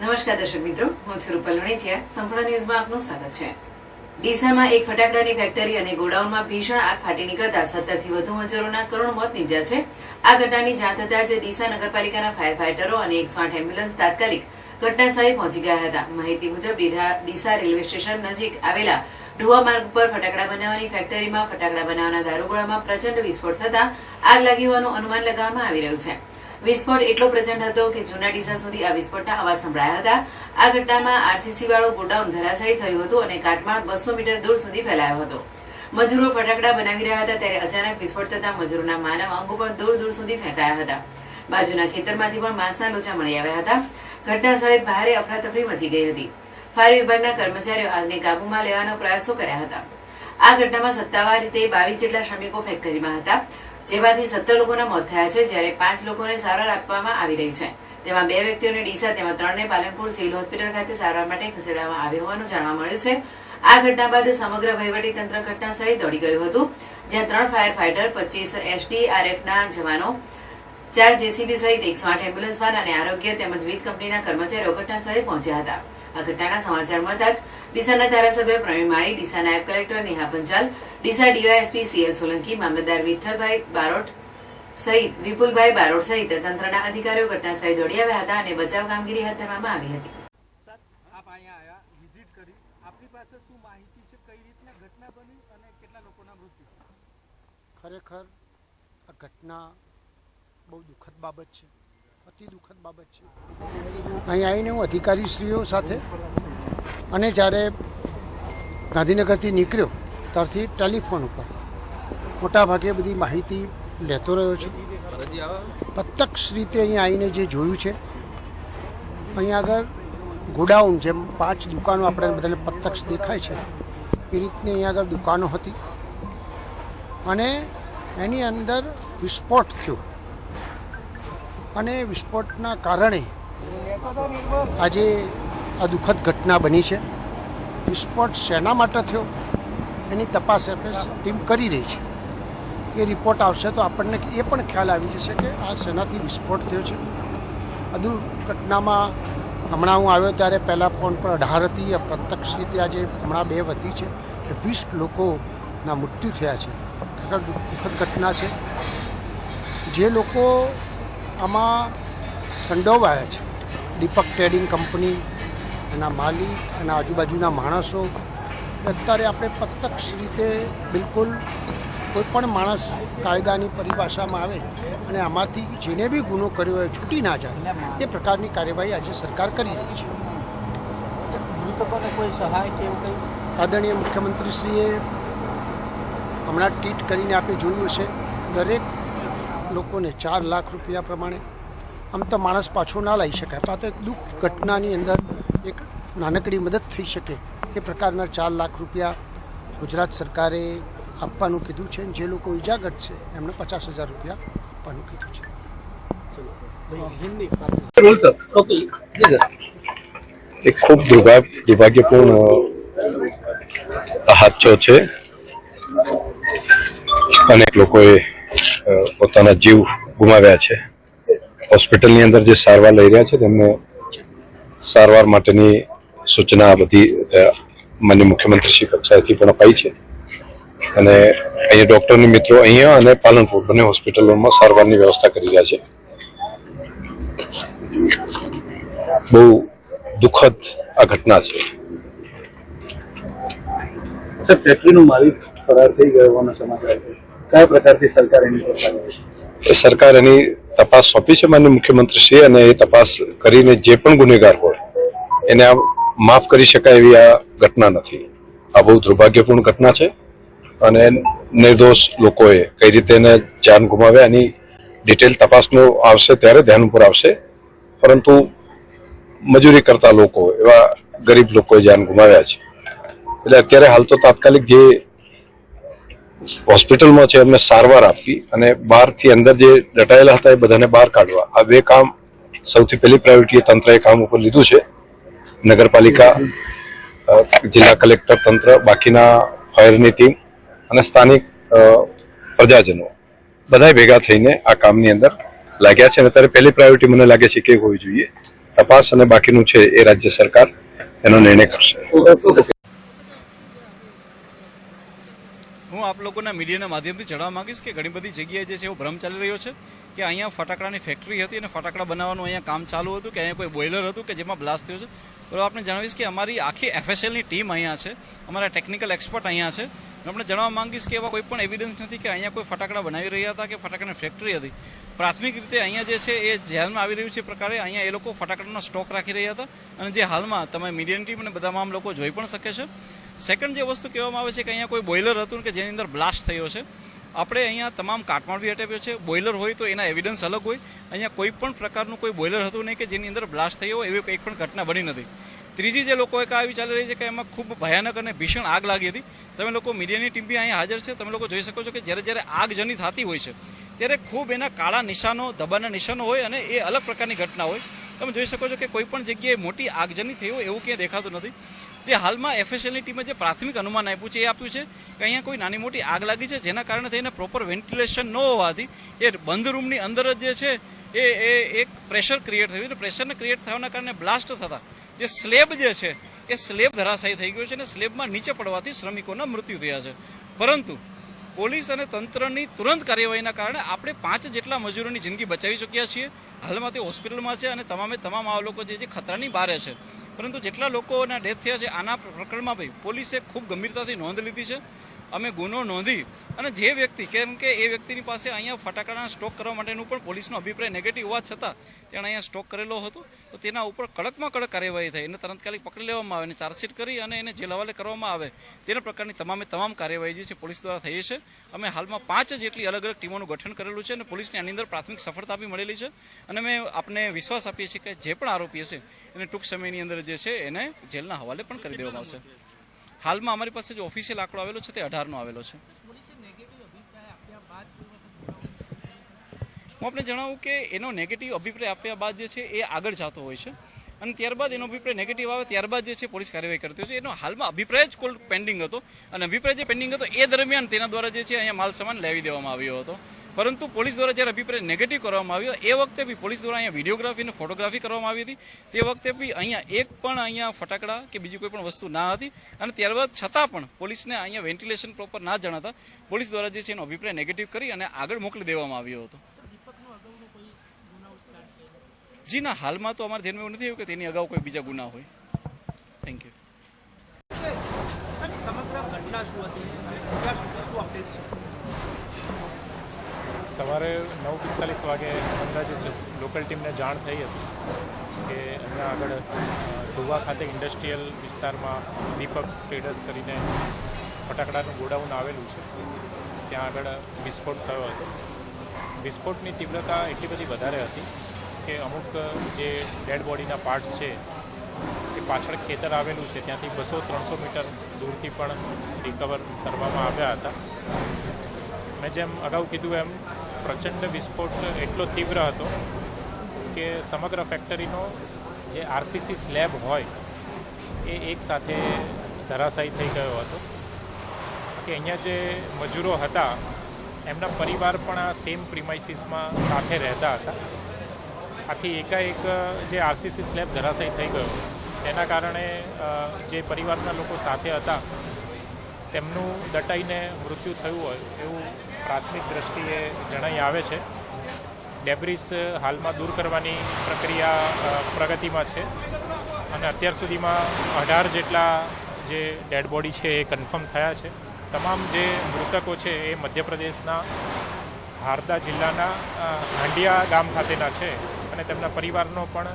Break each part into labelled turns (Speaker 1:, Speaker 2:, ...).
Speaker 1: નમસ્કાર દર્શક મિત્રો, હું છું રૂપલ વણેચિયા સંપૂર્ણ ન્યૂઝમાં આપનું સ્વાગત છે. ડીસામાં એક ફટાકડાની ફેક્ટરી અને ગોડાઉનમાં ભીષણ આગ ફાટી નીકળતા સત્તરથી વધુ મજૂરોના કરુણ મોત નીપજ્યા છે. આ ઘટનાની જાણ થતાં જ ડીસા નગરપાલિકાના ફાયર ફાઈટરો અને એકસો આઠ એમ્બ્યુલન્સ તાત્કાલિક ઘટના સ્થળે પહોંચી ગયા હતા. માહિતી મુજબ ડીસા રેલવે સ્ટેશન નજીક આવેલા ઢુવા માર્ગ પર ફટાકડા બનાવવાની ફેક્ટરીમાં ફટાકડા બનાવવાના દારૂગોળામાં પ્રચંડ વિસ્ફોટ થતા આગ લાગી હોવાનું અનુમાન લગાવવામાં આવી રહ્યું છે. વિસ્ફોટ એટલો પ્રચંડ હતો કે જૂના ડીસા સુધી આ વિસ્ફોટના અવાજ સંભળાયા હતા. આ ઘટનામાં આરસીસી વાળો ગોડાઉન ધરાશાયી થયું હતું અને કાટમાળ બસો મીટર દૂર સુધી ફેલાયો હતો. મજૂરો ફટાકડા બનાવી રહ્યા હતા ત્યારે અચાનક વિસ્ફોટ થતા મજૂરોના માનવ અંગો પણ દૂર દૂર સુધી ફેંકાયા હતા. બાજુના ખેતરમાંથી પણ માંસના લોચા મળી આવ્યા હતા. ઘટના સ્થળે ભારે અફરાતફરી મચી ગઈ હતી. ફાયર વિભાગના કર્મચારીઓ આગને કાબૂમાં લેવાનો પ્રયાસો કર્યા હતા. આ ઘટનામાં સત્તાવાર રીતે બાવીસ જેટલા શ્રમિકો ફેક્ટરીમાં હતા. જેમાંથી સત્તર લોકોના મોત થયા છે, જ્યારે પાંચ લોકોને સારવાર આપવામાં આવી રહી છે. તેમાં બે વ્યક્તિઓને ડીસા તેમાં ત્રણને પાલનપુર સિવિલ હોસ્પિટલ ખાતે સારવાર માટે ખસેડવામાં આવ્યો હોવાનું જાણવા મળ્યું છે. આ ઘટના બાદ સમગ્ર વહીવટી તંત્ર ઘટના સ્થળે દોડી ગયું હતું, જ્યાં ત્રણ ફાયર ફાઈટર પચીસ એસડીઆરએફના જવાનો ચાર જેસીબી સહિત એકસો આઠ એમ્બ્યુલન્સ વાન અને આરોગ્ય તેમજ વીજ કંપનીના કર્મચારીઓ ઘટના સ્થળે પહોંચ્યા હતા. આ ઘટનાના સમાચાર મળતા જ ડીસાના ધારાસભ્ય પ્રવીણ માળી ડીસા નાયબ collector Neha Panchal Deesa DYSP C L Solanki મામલતદાર વિઠ્ઠલભાઈ બારોટ સહિત વિપુલભાઈ બારોટ સહિત તંત્રના અધિકારીઓ ઘટના સ્થળે દોડી આવ્યા હતા અને બચાવ કામગીરી હાથ ધરવામાં આવી હતી.
Speaker 2: સર આપ અહીંયા આવ્યા વિઝિટ કરી. આપની પાસે શું માહિતી છે? કઈ રીતના ઘટના બની અને કેટલા લોકોના મૃત્યુ
Speaker 3: ખરેખર આ ઘટના બહુ દુઃખદ બાબત છે. અતિ દુઃખદ બાબત છે. અહીં આવીને હું અધિકારીશ્રીઓ સાથે અને જ્યારે ગાંધીનગરથી નીકળ્યો, ત્યારથી ટેલિફોન ઉપર મોટાભાગે બધી માહિતી લેતો રહ્યો છું. પ્રત્યક્ષ રીતે અહીં આવીને જે જોયું છે અહીંયા આગળ ગોડાઉન જેમ પાંચ દુકાનો આપણે બધાને પ્રત્યક્ષ દેખાય છે, એ રીતની અહીંયા આગળ દુકાનો હતી. અને એની અંદર વિસ્ફોટ થયો. અને વિસ્ફોટના કારણે આજે આ દુઃખદ ઘટના બની છે. વિસ્ફોટ શેના માટે થયો? એની તપાસ ટીમ કરી રહી છે. એ રિપોર્ટ આવશે તો આપણને એ પણ ખ્યાલ આવી જશે કે આ શેનાથી વિસ્ફોટ થયો છે. આ દુર્ઘટનામાં હમણાં હું આવ્યો ત્યારે પહેલાં ફોન પર અઢાર હતી. પ્રત્યક્ષ રીતે આજે હમણાં બે વધી છે કે વીસ લોકોના મૃત્યુ થયા છે. ખરેખર દુઃખદ ઘટના છે. જે લોકો આમાં સંડોવાયા છે. દીપક ટ્રેડિંગ કંપની એના માલિક અને આજુબાજુના માણસો. અત્યારે આપણે પ્રત્યક્ષ રીતે બિલકુલ કોઈપણ માણસ કાયદાની પરિભાષામાં આવે અને આમાંથી જેને બી ગુનો કર્યો હોય છૂટી ના જાય એ પ્રકારની કાર્યવાહી આજે સરકાર કરી રહી છે.
Speaker 2: મૃતકોને કોઈ સહાય કે એવું કંઈ?
Speaker 3: આદરણીય મુખ્યમંત્રીશ્રીએ હમણાં ટ્વીટ કરીને આપણે જોયું છે દરેક લોકોને ચાર લાખ રૂપિયા પ્રમાણે આમ તો માણસ પાછો ના લાવી શકાય પણ આ તો એક દુઃખ ઘટનાની અંદર એક નાનકડી મદદ થઈ શકે એ પ્રકારના ચાર લાખ રૂપિયા ગુજરાત સરકારે આપવાનું કીધું છે જે લોકો ઇજાગ્રસ્ત છે એમને પચાસ હજાર રૂપિયા આપવાનું કીધું છે.
Speaker 4: એક ખૂબ દુર્ભાગ્ય દુર્ભાગ્યપૂર્ણ હાદસો છે. અનેક લોકોએ પોતાના જીવ ગુમાવ્યા છે. હોસ્પિટલની અંદર જે સારવાર લઈ રહ્યા છે, તેમને સારવાર માટેની સૂચના બધી માન્ય મુખ્યમંત્રી શ્રી કક્ષાએથી પણ અપાઈ છે. અને અહીંયા ડોક્ટરની મિત્રો અહીંયા અને પાલનપુર બંને હોસ્પિટલોમાં સારવારની વ્યવસ્થા કરી રહ્યા છે. બહુ દુઃખદ આ ઘટના છે.
Speaker 5: સર, ફેક્ટરીનો માલિક ફરાર થઈ ગયો હોવાના સમાચાર છે. કયા પ્રકારથી સરકાર એની
Speaker 4: સરકાર એની તપાસ સોંપી છે માન્ય મુખ્યમંત્રીશ્રી અને એ તપાસ કરીને જે પણ ગુનેગાર હોય એને આ માફ કરી શકાય એવી આ ઘટના નથી. આ બહુ દુર્ભાગ્યપૂર્ણ ઘટના છે અને નિર્દોષ લોકોએ કઈ રીતે એને જાન ગુમાવ્યા એની ડિટેલ તપાસનો આવશે ત્યારે ધ્યાન ઉપર આવશે. પરંતુ મજૂરી કરતા લોકો એવા ગરીબ લોકોએ જાન ગુમાવ્યા છે. એટલે અત્યારે હાલ તો તાત્કાલિક જે હોસ્પિટલમાં છે એમને સારવાર આપવી અને બહારથી અંદર જે દટાયેલા હતા એ બધાને બહાર કાઢવા. આ બે કામ સૌથી પહેલી પ્રાયોરિટી તંત્રએ કામ ઉપર લીધું છે. નગરપાલિકા જિલ્લા કલેક્ટર તંત્ર, બાકીના ફાયરની ટીમ અને સ્થાનિક પ્રજાજનો બધા ભેગા થઈને આ કામની અંદર લાગ્યા છે અને અત્યારે પહેલી પ્રાયોરિટી મને લાગે છે કે હોવી જોઈએ. તપાસ અને બાકીનું છે એ રાજ્ય સરકાર એનો નિર્ણય કરશે.
Speaker 6: હું આપ લોકોના મીડિયાના માધ્યમથી જણાવવા માંગીશ કે ઘણી બધી જગ્યાએ જે છે એવો ભ્રમ ચાલી રહ્યો છે કે અહીંયા ફટાકડાની ફેક્ટરી હતી અને ફટાકડા બનાવવાનું અહીંયા કામ ચાલુ હતું કે અહીંયા કોઈ બોઇલર હતું કે જેમાં બ્લાસ્ટ થયો છે. તો આપણે જણાવીશ કે અમારી આખી એફએસએલની ટીમ અહીંયા છે, અમારા ટેકનિકલ એક્સપર્ટ અહીંયા છે. આપણે જણાવવા માંગીશ કે એવા કોઈ પણ એવિડન્સ નથી કે અહીંયા કોઈ ફટાકડા બનાવી રહ્યા હતા કે ફટાકડાની ફેક્ટરી હતી. પ્રાથમિક રીતે અહીંયા જે છે એ ધ્યાનમાં આવી રહ્યું છે પ્રકારે અહીંયા એ લોકો ફટાકડાનો સ્ટોક રાખી રહ્યા હતા. અને જે હાલમાં તમે મીડિયાની ટીમ અને બધા આમ લોકો જોઈ પણ શકે છે. સેકન્ડ જે વસ્તુ કહેવામાં આવે છે કે અહીંયા કોઈ બોઇલર હતું કે જેની અંદર બ્લાસ્ટ થયો છે, આપણે અહીંયા તમામ કાટમાળ બી હટાવ્યો છે. બોઇલર હોય તો એના એવિડન્સ અલગ હોય. અહીંયા કોઈ પણ પ્રકારનું કોઈ બોઇલર હતું નહીં કે જેની અંદર બ્લાસ્ટ થયો હોય, એવી એક પણ ઘટના બની નથી. ત્રીજી જે લોકોએ આવી ચાલી રહી છે કે એમાં ખૂબ ભયાનક અને ભીષણ આગ લાગી હતી. તમે લોકો મીડિયાની ટીમ બી અહીંયા હાજર છે. તમે લોકો જોઈ શકો છો કે જ્યારે જ્યારે આગજની થતી હોય છે, ત્યારે ખૂબ એના કાળા નિશાનો, દબાણના નિશાનો હોય અને એ અલગ પ્રકારની ઘટના હોય. તમે જોઈ શકો છો કે કોઈ પણ જગ્યાએ મોટી આગજની થઈ હોય એવું ક્યાંય દેખાતું નથી. તે હાલમાં એફએસએલની ટીમે જે પ્રાથમિક અનુમાન આપ્યું છે એ આપ્યું છે કે અહીંયા કોઈ નાની મોટી આગ લાગી છે, જેના કારણે થઈને પ્રોપર વેન્ટિલેશન ન હોવાથી એ બંધ રૂમની અંદર જ જે છે એ એ એક પ્રેશર ક્રિએટ થયું અને પ્રેશરને ક્રિએટ થવાના કારણે બ્લાસ્ટ થતા જે સ્લેબ જે છે એ સ્લેબ ધરાશાયી થઈ ગયો છે અને સ્લેબમાં નીચે પડવાથી શ્રમિકોના મૃત્યુ થયા છે. પરંતુ પોલીસ અને તંત્રની તુરંત કાર્યવાહીના કારણે આપણે પાંચ જેટલા મજૂરોની જિંદગી બચાવી ચૂક્યા છીએ. હાલમાં તે હોસ્પિટલમાં છે અને તમામે તમામ આ લોકો જે ખતરાની બારે છે. પરંતુ જેટલા લોકોના ડેથ થયા છે, આના પ્રકરણમાં ભાઈ પોલીસે ખૂબ ગંભીરતાથી નોંધ લીધી છે. અમે ગુનો નોંધી અને જે વ્યક્તિ, કેમ કે એ વ્યક્તિની પાસે અહીંયા ફટાકડાના સ્ટોક કરવા માટેનું પણ પોલીસનો અભિપ્રાય નેગેટિવ હોવા છતાં તેણે અહીંયા સ્ટોક કરેલો હતો, તો તેના ઉપર કડકમાં કડક કાર્યવાહી થઈ એને તરંતકાલિક પકડી લેવામાં આવે અને ચાર્જશીટ કરી અને એને જેલ હવાલે કરવામાં આવે. તેના પ્રકારની તમામે તમામ કાર્યવાહી જે છે પોલીસ દ્વારા થઈ છે. અમે હાલમાં પાંચ જેટલી અલગ અલગ ટીમોનું ગઠન કરેલું છે અને પોલીસને આની અંદર પ્રાથમિક સફળતા બી મળેલી છે. અને અમે આપને વિશ્વાસ આપીએ છીએ કે જે પણ આરોપી હશે, એને ટૂંક સમયની અંદર જે છે એને જેલના હવાલે પણ કરી દેવામાં આવશે. હાલમાં અમારી પાસે જે ઓફિશિયલ આંકડો આવેલો છે તે અઢારનો આવેલો છે. હું આપણે જણાવું કે એનો નેગેટિવ અભિપ્રાય આપ્યા બાદ જે છે એ આગળ જતો હોય છે. અને ત્યારબાદ એનો અભિપ્રાય નેગેટિવ આવે, ત્યારબાદ જે છે પોલીસ કાર્યવાહી કરતી હોય છે. એનો હાલમાં અભિપ્રાય જ કોલ પેન્ડિંગ હતો. અને અભિપ્રાય જે પેન્ડિંગ હતો એ દરમિયાન તેના દ્વારા જે છે અહીંયા માલ સામાન લેવી દેવામાં આવ્યો હતો. પરંતુ પોલીસ દ્વારા જ્યારે અભિપ્રાય નેગેટિવ કરવામાં આવ્યો, એ વખતે બી પોલીસ દ્વારા અહીંયા વિડીયોગ્રાફી અને ફોટોગ્રાફી કરવામાં આવી હતી. તે વખતે બી અહીંયા એક પણ અહીંયા ફટાકડા કે બીજી કોઈ પણ વસ્તુ ના હતી. અને ત્યારબાદ છતાં પણ પોલીસને અહીંયા વેન્ટિલેશન પ્રોપર ના જણાતા પોલીસ દ્વારા જે છે એનો અભિપ્રાય નેગેટિવ કરી અને આગળ મોકલી દેવામાં આવ્યો હતો. જી ના, હાલમાં તો અમારે ધ્યાનમાં નથી આવ્યું કે તેની અગાઉ કોઈ બીજા ગુના હોય. થેન્ક યુ
Speaker 2: સમગ્ર ઘટના શું હતી?
Speaker 7: સવારે નવ પિસ્તાલીસ વાગે અંદાજે લોકલ ટીમને જાણ થઈ હતી કે અહીંયા આગળ ધોવા ખાતે ઇન્ડસ્ટ્રીયલ વિસ્તારમાં દીપક ટ્રેડર્સ કરીને ફટાકડાનું ગોડાઉન આવેલું છે. ત્યાં આગળ વિસ્ફોટ થયો હતો. વિસ્ફોટની તીવ્રતા એટલી બધી વધારે હતી કે અમુક જે ડેડ બોડીના પાર્ટ છે એ પાછળ ખેતર આવેલું છે. ત્યાંથી બસો ત્રણસો મીટર દૂરથી પણ રિકવર કરવામાં આવ્યા હતા. મેં જેમ અગાઉ કીધું એમ, પ્રચંડ વિસ્ફોટ એટલો તીવ્ર હતો કે સમગ્ર ફેક્ટરીનો જે આરસીસી સ્લેબ હોય, એ એક સાથે ધરાશાયી થઈ ગયો હતો. કે અહીંયા જે મજૂરો હતા, એમના પરિવાર પણ આ સેમ પ્રિમાઇસીસમાં સાથે રહેતા હતા. આથી એકાએક જે આરસીસી સ્લેબ ધરાશાયી થઈ ગયો. તેના કારણે જે પરિવારના લોકો સાથે હતા તેમનું દટાઈને મૃત્યુ થયું હોય એવું પ્રાથમિક દ્રષ્ટિએ જણાઈ આવે છે. ડેબ્રિસ હાલમાં દૂર કરવાની પ્રક્રિયા પ્રગતિમાં છે. અને અત્યાર સુધીમાં અઢાર જેટલા જે ડેડ બોડી છે એ કન્ફર્મ થયા છે. તમામ જે મૃતકો છે એ મધ્યપ્રદેશના હારદા જિલ્લાના હાંડિયા ગામ ખાતેના છે અને તેમના પરિવારનો પણ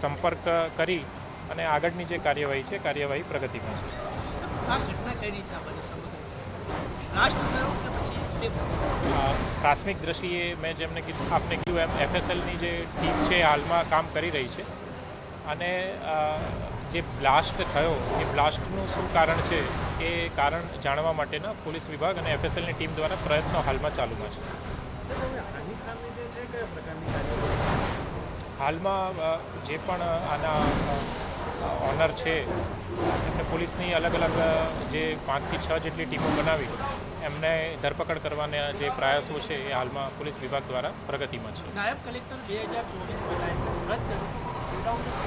Speaker 7: સંપર્ક કરી અને આગળની જે કાર્યવાહી છે, કાર્યવાહી પ્રગતિમાં છે. પ્રાથમિક દ્રષ્ટિએ મેં જેમને કીધું, આપને કીધું એમ એફએસએલની જે ટીમ છે હાલમાં કામ કરી રહી છે. અને જે બ્લાસ્ટ થયો, એ બ્લાસ્ટનું શું કારણ છે, એ કારણ જાણવા માટેના પોલીસ વિભાગ અને એફએસએલની ટીમ દ્વારા પ્રયત્નો હાલમાં ચાલુમાં છે. હાલમાં જે પણ આના ઓનર છે, એમને પોલીસની અલગ અલગ જે પાંચથી છ જેટલી ટીમો બનાવી, એમને ધરપકડ કરવાના જે પ્રયાસો છે એ હાલમાં પોલીસ વિભાગ દ્વારા પ્રગતિમાં છે.
Speaker 2: નાયબ કલેક્ટર બે હજાર ચોવીસમાં લાયસન્સ રદ કર્યું